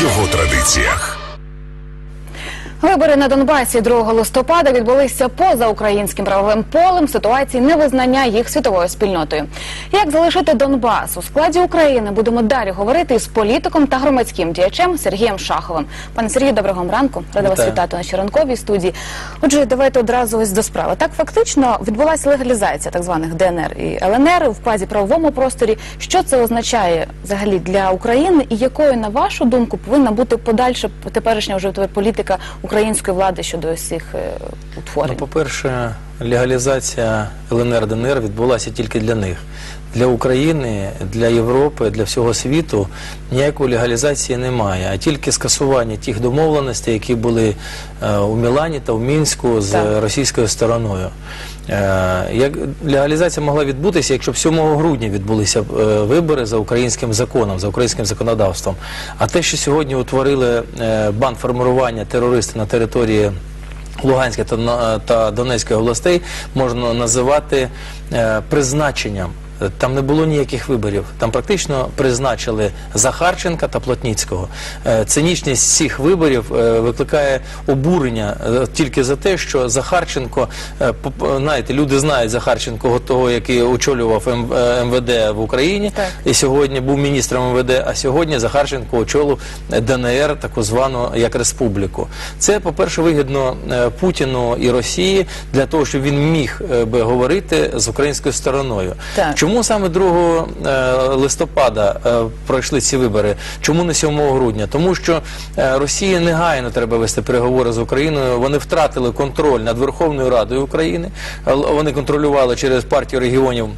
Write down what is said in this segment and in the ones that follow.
його традиціях. Вибори на Донбасі 2 листопада відбулися поза українським правовим полем в ситуації невизнання їх світовою спільнотою. Як залишити Донбас у складі України? Будемо далі говорити із політиком та громадським діячем Сергієм Шаховим. Пане Сергію, доброго ранку. Рада вас вітати на ранковій студії. Отже, давайте одразу ось до справи. Так фактично відбулася легалізація так званих ДНР і ЛНР в квазі правовому просторі. Що це означає взагалі для України, і якою, на вашу думку, повинна бути подальша теперішня вже політика української влади щодо цих е, утворень? Ну, по-перше, легалізація ЛНР ДНР відбулася тільки для них. Для України, для Європи, для всього світу ніякої легалізації немає, а тільки скасування тих домовленостей, які були е, у Мілані та в Мінську з Так. російською стороною. Е, Як легалізація могла відбутися, якщо б 7 грудня відбулися е, вибори за українським законом, за українським законодавством. А те, що сьогодні утворили бан банд формування терористи на території Луганської та, Донецької областей можна називати е, призначенням. Там не було ніяких виборів. Там практично призначили Захарченка та Плотніцького. Е, Цинічність цих виборів е, викликає обурення е, тільки за те, що Захарченко, знаєте, люди знають Захарченко того, який очолював МВД в Україні, Так. і сьогодні був міністром МВД, а сьогодні Захарченко очолив ДНР, таку звану як республіку. Це, по-перше, вигідно е, Путіну і Росії для того, щоб він міг би говорити з українською стороною. Так. Чому саме 2 е, листопада е, пройшли ці вибори? Чому не 7 грудня? Тому що е, Росії негайно треба вести переговори з Україною. Вони втратили контроль над Верховною Радою України. Вони контролювали через партію регіонів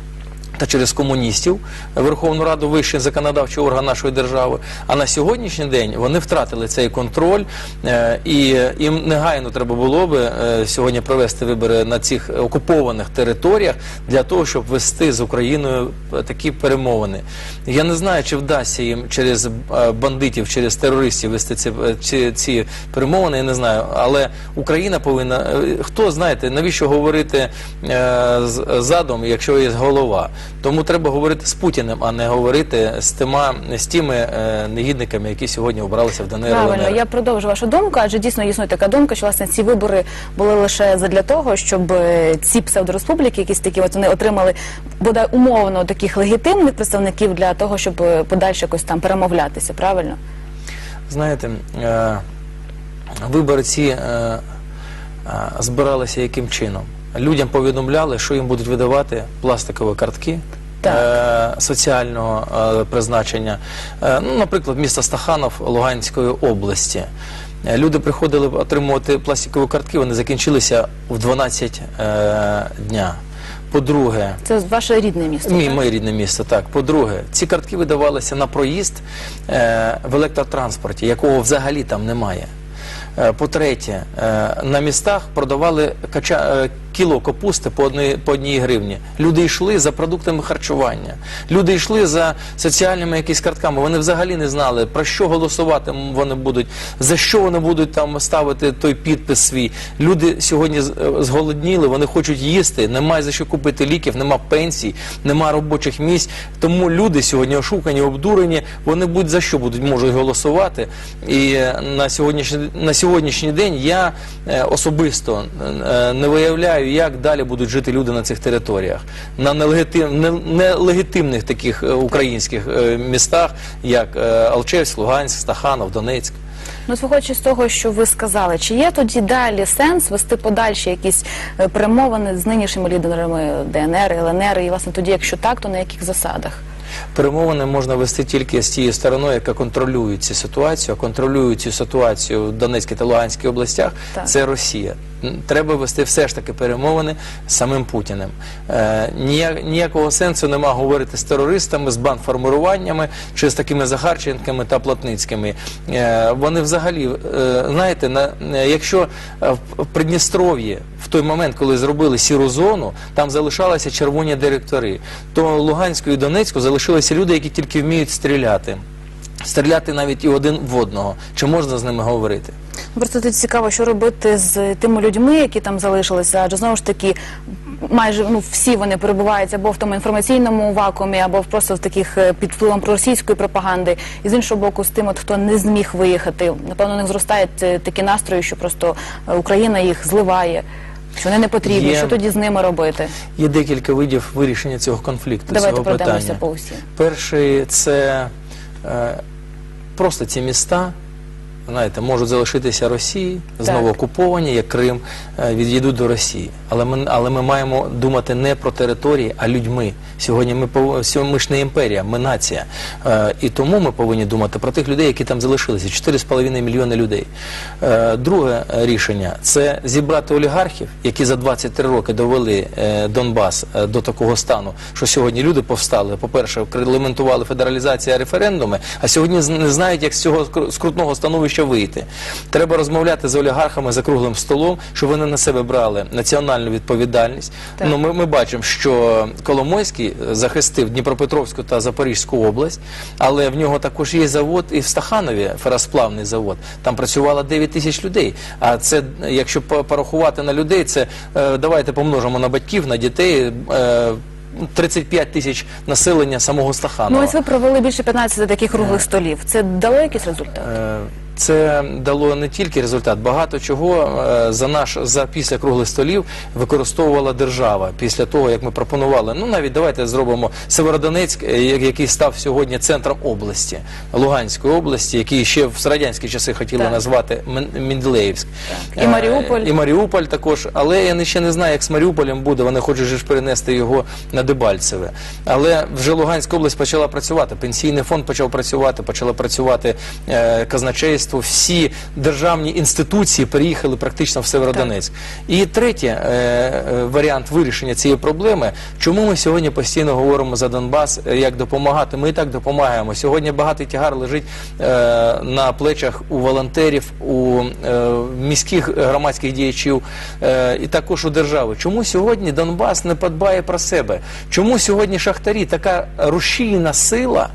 та через комуністів Верховну Раду вищий законодавчий орган нашої держави. А на сьогоднішній день вони втратили цей контроль, е, і їм негайно треба було би е, сьогодні провести вибори на цих окупованих територіях для того, щоб вести з Україною е, такі перемовини. Я не знаю, чи вдасться їм через бандитів, через терористів вести ці, ці, ці перемовини. Я не знаю, але Україна повинна хто знаєте, навіщо говорити е, задом, якщо є голова. Тому треба говорити з Путіним, а не говорити з тима з тими е, негідниками, які сьогодні обралися в ДНР. Правильно, ЛНР. я продовжу вашу думку, адже дійсно існує така думка, що власне ці вибори були лише задля того, щоб е, ці псевдореспубліки, якісь такі, от вони отримали бодай умовно таких легітимних представників для того, щоб е, подальше якось там перемовлятися. Правильно? Знаєте, е, вибори ці е, е, збиралися яким чином? Людям повідомляли, що їм будуть видавати пластикові картки. Так. е, Соціального е, призначення, Е, ну, наприклад, місто Стаханов Луганської області. Люди приходили отримувати пластикові картки, вони закінчилися в 12 е, дня. По-друге, Це ваше рідне місто. Мій, так? моє рідне місто, так. По-друге, ці картки видавалися на проїзд в електротранспорті, якого взагалі там немає. По-третє, на містах продавали кача, кіло капусти по одній, по одній гривні. Люди йшли за продуктами харчування. Люди йшли за соціальними якісь картками. Вони взагалі не знали, про що голосувати вони будуть, за що вони будуть там ставити той підпис свій. Люди сьогодні е, зголодніли, вони хочуть їсти, немає за що купити ліків, нема пенсій, нема робочих місць. Тому люди сьогодні ошукані, обдурені. Вони будь за що будуть можуть голосувати. І е, на сьогоднішній на сьогоднішній день я е, особисто не виявляю, як далі будуть жити люди на цих територіях, на нелегітим, не- нелегітимних таких е, українських е, містах, як е, Алчевськ, Луганськ, Стаханов, Донецьк. Ну, виходячи з того, що ви сказали, чи є тоді далі сенс вести подальші якісь перемовини з нинішніми лідерами ДНР, ЛНР, і власне тоді, якщо так, то на яких засадах? Перемовини можна вести тільки з тією стороною, яка контролює цю ситуацію. А контролює цю ситуацію в Донецькій та Луганській областях. Так. Це Росія. Треба вести все ж таки перемовини з самим Путіним. Е, ніяк- ніякого сенсу нема говорити з терористами, з бандформуваннями чи з такими Захарченками та Плотницькими. Е, вони взагалі, е, знаєте, на, якщо в Придністров'ї в той момент, коли зробили сіру зону, там залишалися червоні директори, то Луганську і Донецьку залишилися люди, які тільки вміють стріляти. Стріляти навіть і один в одного. Чи можна з ними говорити? Просто тут цікаво, що робити з тими людьми, які там залишилися, адже знову ж таки майже ну всі вони перебувають або в тому інформаційному вакуумі, або просто в таких е, під впливом проросійської пропаганди. І з іншого боку, з тим, от хто не зміг виїхати, напевно, у них зростають е, такі настрої, що просто е, Україна їх зливає. Що вони не потрібні, Є- що тоді з ними робити? Є декілька видів вирішення цього конфлікту. Давайте цього питання. по усім. Перший це е, просто ці міста. Знаєте, можуть залишитися Росії, знову Так. окуповані, як Крим, е, відійдуть до Росії. Але ми, але ми маємо думати не про території, а людьми. Сьогодні ми ми ж не імперія, ми нація. Е, і тому ми повинні думати про тих людей, які там залишилися 4,5 мільйони людей. Е, друге рішення це зібрати олігархів, які за 23 роки довели Донбас до такого стану, що сьогодні люди повстали. По-перше, регламентували федералізація референдуми, а сьогодні не знають, як з цього скрутного становища вийти. Треба розмовляти з олігархами за круглим столом, щоб вони на себе брали національну відповідальність. Так. Ну, ми, ми бачимо, що Коломойський е, захистив Дніпропетровську та Запорізьку область, але в нього також є завод і в Стаханові феросплавний завод. Там працювало 9 тисяч людей. А це, е, якщо порахувати на людей, це е, давайте помножимо на батьків, на дітей. Е, 35 тисяч населення самого Стаханова. Ну ось ви провели більше 15 таких круглих столів. Це дало якийсь результат? Е, Це дало не тільки результат, багато чого е, за наш за після круглих столів використовувала держава після того, як ми пропонували. Ну навіть давайте зробимо Северодонецьк, е, який став сьогодні центром області Луганської області, який ще в радянські часи хотіли Так. назвати Мен- Менделеївськ. Так. І Е, Маріуполь. І Маріуполь також, але я не- ще не знаю, як з Маріуполем буде. Вони хочуть ж перенести його на Дебальцеве. Але вже Луганська область почала працювати. Пенсійний фонд почав працювати, почало працювати е, казначейство. Всі державні інституції переїхали практично в Северодонецьк. І третє е, е, варіант вирішення цієї проблеми. Чому ми сьогодні постійно говоримо за Донбас, е, як допомагати? Ми і так допомагаємо. Сьогодні багатий тягар лежить е, на плечах у волонтерів, у е, міських громадських діячів е, і також у держави. Чому сьогодні Донбас не подбає про себе? Чому сьогодні шахтарі така рушійна сила?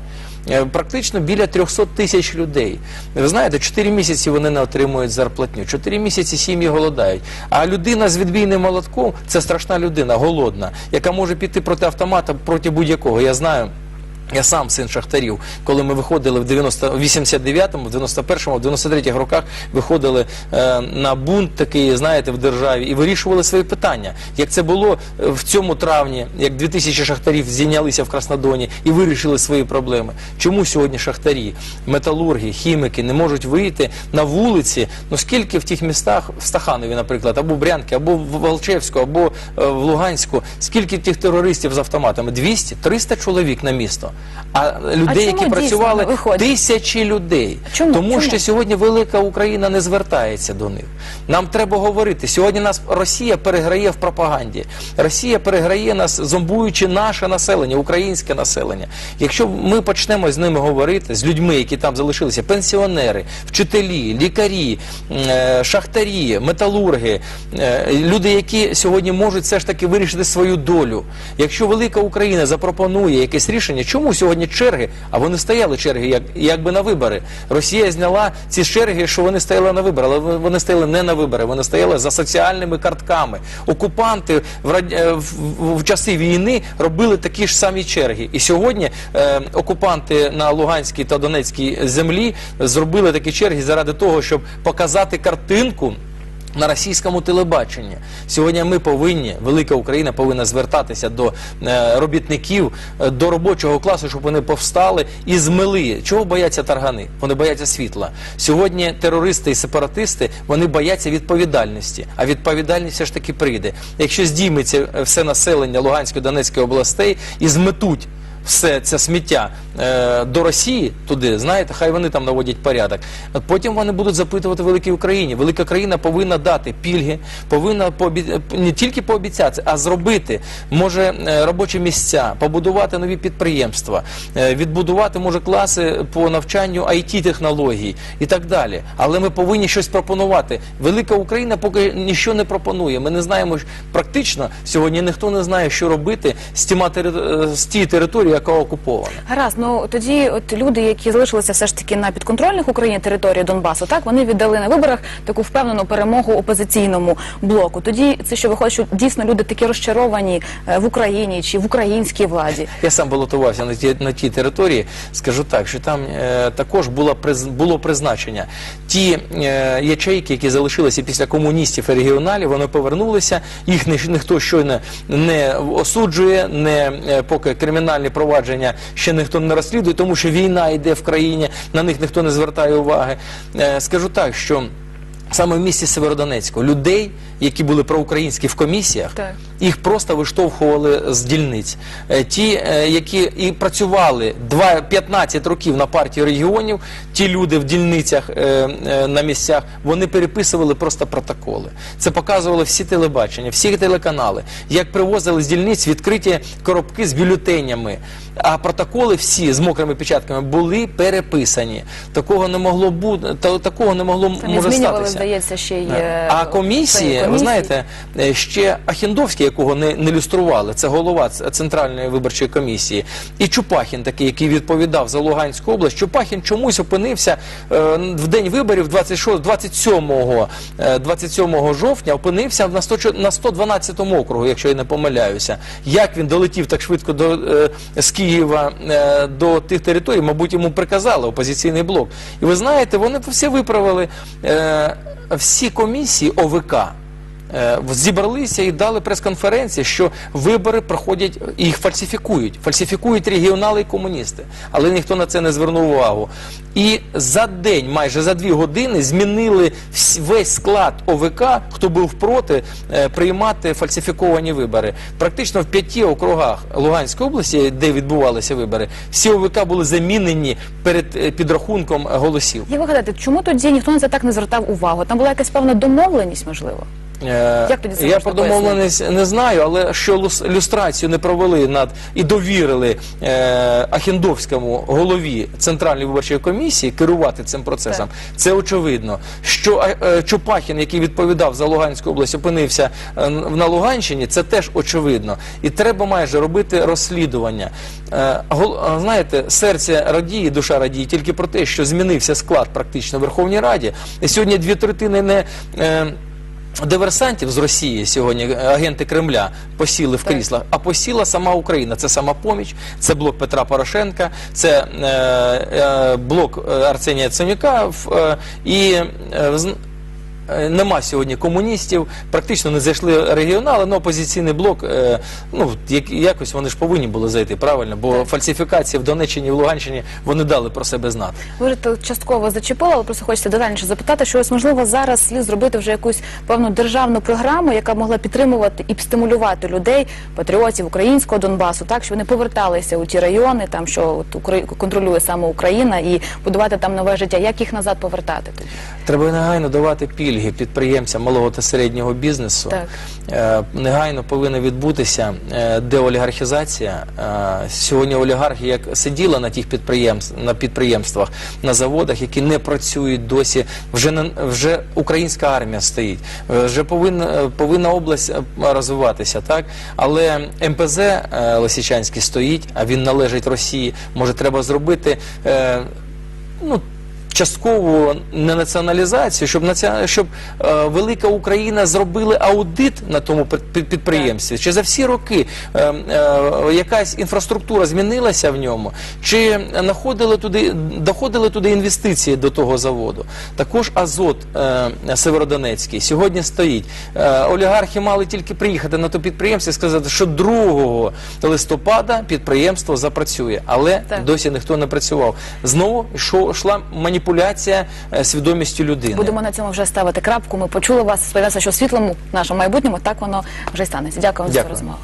Е, Практично біля 300 тисяч людей. Ви знаєте, 4 місяці вони не отримують зарплатню, 4 місяці сім'ї голодають. А людина з відбійним молотком це страшна людина, голодна, яка може піти проти автомата, проти будь-якого. Я знаю. Я сам син шахтарів, коли ми виходили в 90, в 89-му, в 91-му, в 93-х роках виходили е, на бунт такий, знаєте, в державі і вирішували свої питання. Як це було е, в цьому травні, як 2000 шахтарів зійнялися в Краснодоні і вирішили свої проблеми. Чому сьогодні шахтарі, металурги, хіміки не можуть вийти на вулиці? Ну скільки в тих містах, в Стаханові, наприклад, або Брянки, або в Волчевську, або е, в Луганську, скільки тих терористів з автоматами? 200, 300 чоловік на місто. А людей, чому які працювали, не виходять? тисячі людей. Чому? Тому Чому? що сьогодні велика Україна не звертається до них. Нам треба говорити. Сьогодні нас Росія переграє в пропаганді. Росія переграє нас, зомбуючи наше населення, українське населення. Якщо ми почнемо з ними говорити, з людьми, які там залишилися, пенсіонери, вчителі, лікарі, е, шахтарі, металурги, е, люди, які сьогодні можуть все ж таки вирішити свою долю. Якщо велика Україна запропонує якесь рішення, чому сьогодні черги? А вони стояли черги, як якби на вибори. Росія зняла ці черги, що вони стояли на вибори, але вони стояли не на вибори, вони стояли за соціальними картками. Окупанти в, рад- е, в- в часи війни робили такі ж самі черги. І сьогодні е, окупанти на Луганській та Донецькій землі зробили такі черги заради того, щоб показати картинку. На російському телебаченні сьогодні ми повинні, велика Україна повинна звертатися до е, робітників, е, до робочого класу, щоб вони повстали і змили. Чого бояться таргани? Вони бояться світла. Сьогодні терористи і сепаратисти вони бояться відповідальності. А відповідальність все ж таки прийде. Якщо здійметься е, все населення Луганської Донецької областей і зметуть все це сміття е, до Росії туди, знаєте, хай вони там наводять порядок. От Потім вони будуть запитувати великій Україні. Велика країна повинна дати пільги, повинна пообі... не тільки пообіцяти, а зробити може е, робочі місця, побудувати нові підприємства, е, відбудувати може класи по навчанню it технологій і так далі. Але ми повинні щось пропонувати. Велика Україна поки нічого не пропонує. Ми не знаємо практично сьогодні. Ніхто не знає, що робити з тіма з тією територією, яка окупована. Гаразд, ну тоді от люди, які залишилися все ж таки на підконтрольних Україні території Донбасу, так вони віддали на виборах таку впевнену перемогу опозиційному блоку. Тоді це що виходить, що дійсно люди такі розчаровані е, в Україні чи в українській владі. Я сам балотувався на ті на тій території. Скажу так, що там е, також було приз, було призначення. Ті е, ячейки, які залишилися після комуністів і регіоналів, вони повернулися. Їх ні, ніхто щойно не осуджує, не е, поки кримінальні провадження ще ніхто не розслідує, тому що війна йде в країні, на них ніхто не звертає уваги. Е, скажу так, що саме в місті Северодонецьку людей, які були проукраїнські в комісіях, Так. їх просто виштовхували з дільниць. Е, Ті, е, які і працювали два- 15 років на партію регіонів, ті люди в дільницях е, на місцях, вони переписували просто протоколи. Це показували всі телебачення, всі телеканали, як привозили з дільниць відкриті коробки з бюлетенями. А протоколи всі з мокрими печатками були переписані. Такого не могло бути, такого не могло Там може статися. здається, ще й А комісії, ви знаєте, е, ще Ахіндовський, якого не, не люстрували, це голова Центральної виборчої комісії, і Чупахін, такий, який відповідав за Луганську область. Чупахін чомусь опинився е, в день виборів 26, 27, е, 27 жовтня, опинився на, 100, на 112 округу, якщо я не помиляюся. Як він долетів так швидко до, е, з Києва до тих територій, мабуть, йому приказали опозиційний блок. І ви знаєте, вони всі виправили. Всі комісії ОВК зібралися і дали прес-конференції, що вибори проходять їх фальсифікують. Фальсифікують регіонали і комуністи. Але ніхто на це не звернув увагу. І за день, майже за дві години, змінили весь склад ОВК, хто був проти е, приймати фальсифіковані вибори. Практично в п'яти округах Луганської області, де відбувалися вибори, всі ОВК були замінені перед е, підрахунком голосів. Як ви гадаєте, чому тоді ніхто на це так не звертав увагу? Там була якась певна домовленість, можливо? Е, Як тоді це Я про домовленість не знаю, але що люстрацію не провели над і довірили е, Ахіндовському голові Центральної виборчої комісії керувати цим процесом, це очевидно. Що е, е, Чупахін, який відповідав за Луганську область, опинився е, на Луганщині, це теж очевидно. І треба майже робити розслідування. Е, гол- е, знаєте, серце радіє, душа радіє тільки про те, що змінився склад практично в Верховній Раді. І сьогодні дві третини не. Е, Диверсантів з Росії сьогодні е, агенти Кремля посіли в кріслах, а посіла сама Україна. Це самопоміч, це блок Петра Порошенка, це е, е, блок Арсенія Ценюка. е, і е, нема сьогодні комуністів, практично не зайшли регіонали, але опозиційний блок, е, ну як, якось вони ж повинні були зайти правильно, бо Так. фальсифікації в Донеччині і в Луганщині вони дали про себе знати. Ви вже частково зачепили, але просто хочеться детальніше запитати, що ось можливо зараз слід зробити вже якусь певну державну програму, яка могла підтримувати і стимулювати людей, патріотів українського Донбасу, так що вони поверталися у ті райони, там що от контролює саме Україна, і будувати там нове життя. Як їх назад повертати? Треба негайно давати пільги підприємцям малого та середнього бізнесу. Так. Е, негайно повинна відбутися е, деолігархізація. Е, сьогодні олігархи як сиділа на тих підприємств, на підприємствах, на заводах, які не працюють досі. Вже не вже українська армія стоїть. Вже повинна повинна область розвиватися, так але МПЗ Лисичанський стоїть, а він належить Росії. Може, треба зробити. Ну, часткову не націоналізацію, щоб наці... щоб е, велика Україна зробили аудит на тому під- під- підприємстві. Чи за всі роки е, е, якась інфраструктура змінилася в ньому, чи находили туди, доходили туди інвестиції до того заводу? Також Азот е, Северодонецький сьогодні стоїть. Е, олігархи мали тільки приїхати на то підприємство і сказати, що 2 листопада підприємство запрацює, але Так. досі ніхто не працював. Знову йшла маніпуляція маніпуляція е, свідомістю людини. Будемо на цьому вже ставити крапку. Ми почули вас. Сподіваюся, що світлому нашому майбутньому так воно вже й станеться. Дякую, Дякую. за розмову.